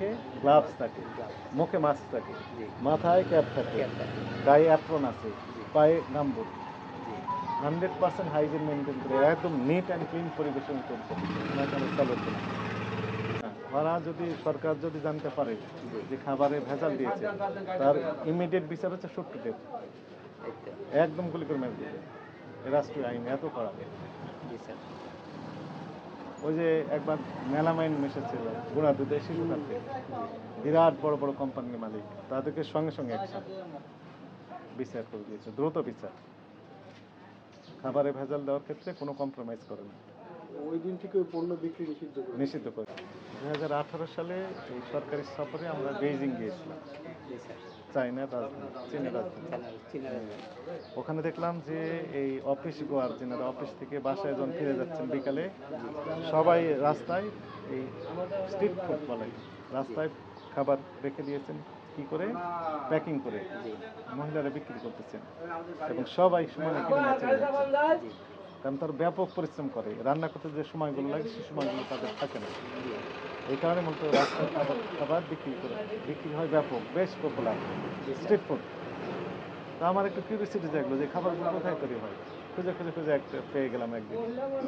মুখে গ্লাভস থাকে মুখে মাস্ক থাকে মাথায় ক্যাপ থাকে গায়ে অ্যাপ্রন আছে পায়ে gumboot hundred percent hygiene maintain করে একদম নিট অ্যান্ড ক্লিন পরিবেশন করছে। হ্যাঁ, ওরা যদি সরকার যদি জানতে পারে যে খাবারে ভেজাল দিয়েছে তার ইমিডিয়েট বিচার হচ্ছে সত্য ডেট একদম। গুলি করে মেরে দেবে। রাষ্ট্রীয় আইন এত স্যার। ওই যে একবার মেলামাইন মিশেছিল গুণা দুধে শিশু খাদ্যে বিরাট বড় বড় কোম্পানির মালিক তাদেরকে সঙ্গে সঙ্গে একসাথে বিচার করে দিয়েছে দ্রুত বিচার। খাবারে ভেজাল দেওয়ার ক্ষেত্রে কোনো কম্প্রোমাইজ করে না ওই দিন থেকে ওই পণ্য বিক্রি নিষিদ্ধ করে নিষিদ্ধ করে দু হাজার আঠারো সালে এই সরকারি সফরে আমরা বেইজিং গিয়েছিলাম। চায়নার রাজধানী চীনের রাজধানী। ওখানে দেখলাম যে এই অফিস গোয়ার যেনারা অফিস থেকে বাসায় যখন ফিরে যাচ্ছেন বিকালে সবাই রাস্তায় এই স্ট্রিট ফুড বলে রাস্তায় খাবার রেখে দিয়েছেন কি করে? প্যাকিং করে মহিলারা বিক্রি করতেছেন এবং সবাই সময় কিনে চলে। কারণ তার ব্যাপক পরিশ্রম করে রান্না করতে যে সময়গুলো লাগে সে সময়গুলো তাদের থাকে না। এই কারণে মূলত রাস্তায় খাবার বিক্রি করে, বিক্রি হয় ব্যাপক, বেশ পপুলার স্ট্রিট ফুড তা আমার একটু কিউরিয়াসিটি জাগলো যে খাবারগুলো কোথায় তৈরি হয়? খুঁজে খুঁজে খুঁজে একটা পেয়ে গেলাম একদিন।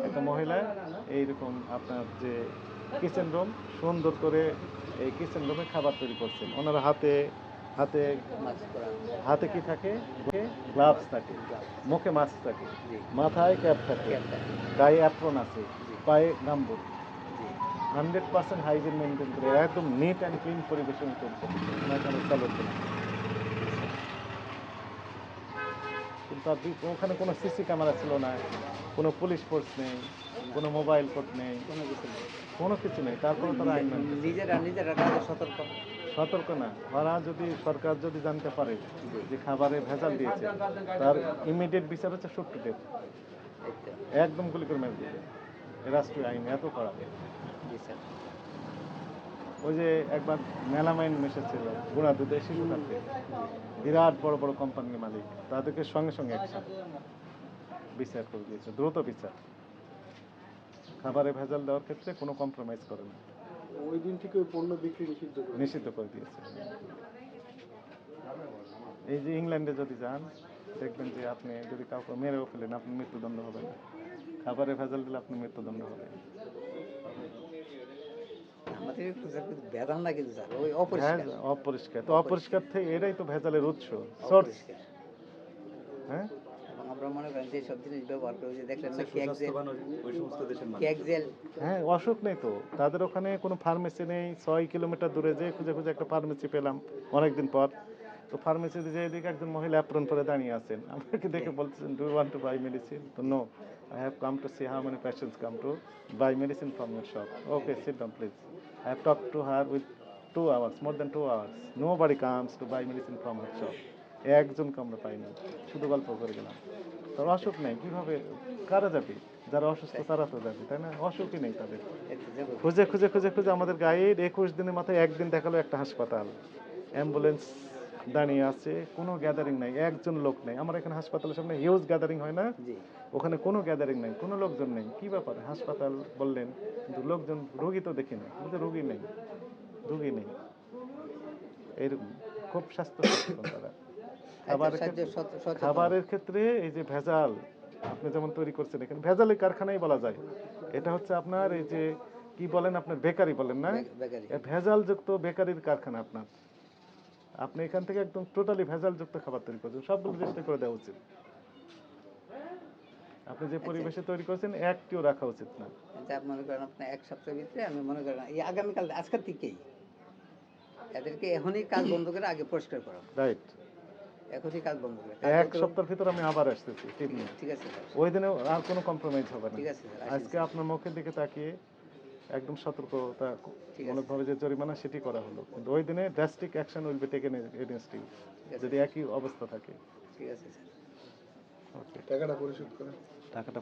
একটা মহিলা এইরকম আপনার যে কিচেন রুম সুন্দর করে এই কিচেন রুমে খাবার তৈরি করছেন। ওনার হাতে হাতে হাতে কি থাকে? গ্লাভস থাকে, মুখে মাস্ক থাকে, মাথায় ক্যাপ থাকে, গায়ে অ্যাপ্রন আছে, পায়ে gumboot hundred percent hygiene maintain করে একদম নিট অ্যান্ড ক্লিন পরিবেশন করছে। কিন্তু ওখানে কোনো সিসি ক্যামেরা ছিল না কোনো পুলিশ ফোর্স নেই কোনো মোবাইল কোর্ট নেই কোনো কিছু নেই। কোনো কিছু নেই তারপরে তারা আইন নিজেরা নিজেরা সতর্ক। সতর্ক না। ওরা যদি সরকার যদি জানতে পারে যে খাবারে ভেজাল দিয়েছে তার ইমিডিয়েট বিচার হচ্ছে সত্য ডেট একদম গুলি করে মেরে দেবে। রাষ্ট্রীয় আইন এত কড়া। জি স্যার ওই যে একবার মেলামাইন মেশেছিল গুণা দুধে শিশু খাদ্যে বিরাট বড় বড় কোম্পানির মালিক তাদেরকে সঙ্গে সঙ্গে একসাথে বিচার করে দিয়েছে দ্রুত বিচার। খাবারে ভেজাল দেওয়ার ক্ষেত্রে কোনো কম্প্রোমাইজ করে না ওই দিন থেকে ওই পণ্য বিক্রি নিষিদ্ধ করে নিষিদ্ধ করে দিয়েছে। এই যে ইংল্যান্ডে যদি যান দেখবেন যে আপনি যদি কাউকে মেরেও ফেলেন আপনার মৃত্যুদণ্ড হবে না। খাবারে ভেজাল দিলে আপনার মৃত্যুদণ্ড হবে আমাদের কিন্তু স্যার ওই অপরিষ্কার। অপরিষ্কার। তো অপরিষ্কার। থেকে এটাই তো ভেজালের উৎস সোর্স হ্যাঁ? আমরা মনে করেন যে সব জিনিস ব্যবহার করি যে দেখলেন না কেক জেল। Cake jail. হ্যাঁ অসুখ নেই তো। তাদের ওখানে কোনো ফার্মেসি নেই ছয় কিলোমিটার দূরে যে খুঁজে খুঁজে একটা ফার্মেসি পেলাম অনেকদিন পর। তো ফার্মেসিতে যে এদিকে একজন মহিলা অ্যাপ্রন পরে দাঁড়িয়ে আছেন। আমাকে দেখে বলছেন do want to buy medicine তো no I have come to see how many patients come to buy medicine from your shop okay sit down please I have talked to her with two hours more than two hours. Nobody comes to buy medicine from shop. একজন আমরা পাইনি। শুধু গল্প করে গেলাম। তার অসুখ নেই। কীভাবে? কারা যাবে যারা অসুস্থ, তারা তো যাবে তাই না? অসুখই নেই তাদের। খুঁজে খুঁজে খুঁজে খুঁজে আমাদের গাইড একুশ দিনের মাথায় একদিন দেখাল একটা হাসপাতাল। অ্যাম্বুলেন্স দাঁড়িয়ে আছে কোনো গ্যাদারিং নাই একজন লোক নেই। আমার এখানে হাসপাতালের সামনে হিউজ গ্যাদারিং হয় না? ওখানে কোনো গ্যাদারিং নাই কোনো লোকজন নেই। কি ব্যাপার? হাসপাতাল বললেন কিন্তু লোকজন রোগী তো দেখি না কিন্তু রোগী নেই রোগী নেই। এরকম খুব স্বাস্থ্য সচেতন তারা খাবারের ক্ষেত্রে- খাবারের ক্ষেত্রে এই যে ভেজাল আপনি যেমন তৈরি করছেন এখানে ভেজালের কারখানাই বলা যায়। এটা হচ্ছে আপনার এই যে কি বলেন আপনার বেকারি বলেন না? এ ভেজালযুক্ত বেকারির কারখানা আপনার। আপনি এখান থেকে একদম টোটালি ভেজালযুক্ত খাবার তৈরি করছেন। সবগুলো রেজিস্টার করে দেওয়া উচিত। আপনি যে পরিবেশে তৈরি করছেন একটিও রাখা উচিত না। যা মনে করেন আপনার এক সপ্তাহের ভিতরে আমি মনে করেন এই আগামীকাল আজকের থেকেই এদেরকে এখনই কাজ বন্ধ করে আগে পরিষ্কার করা। রাইট এখনই কাজ বন্ধ করে এক সপ্তাহের ভিতর আমি আবার আসতেছি ঠিক আছে? ওই দিনে আর কোনো কম্প্রোমাইজ হবে না। ঠিক আছে আজকে আপনার মুখের দিকে তাকিয়ে একদম সতর্কতা। মূলকভাবে যে জরিমানা সেটি করা হলো। কিন্তু ওই দিনে drastic action will be taken against you যদি একই অবস্থা থাকে। ঠিক আছে টাকাটা পরিশোধ করেন। টাকাটা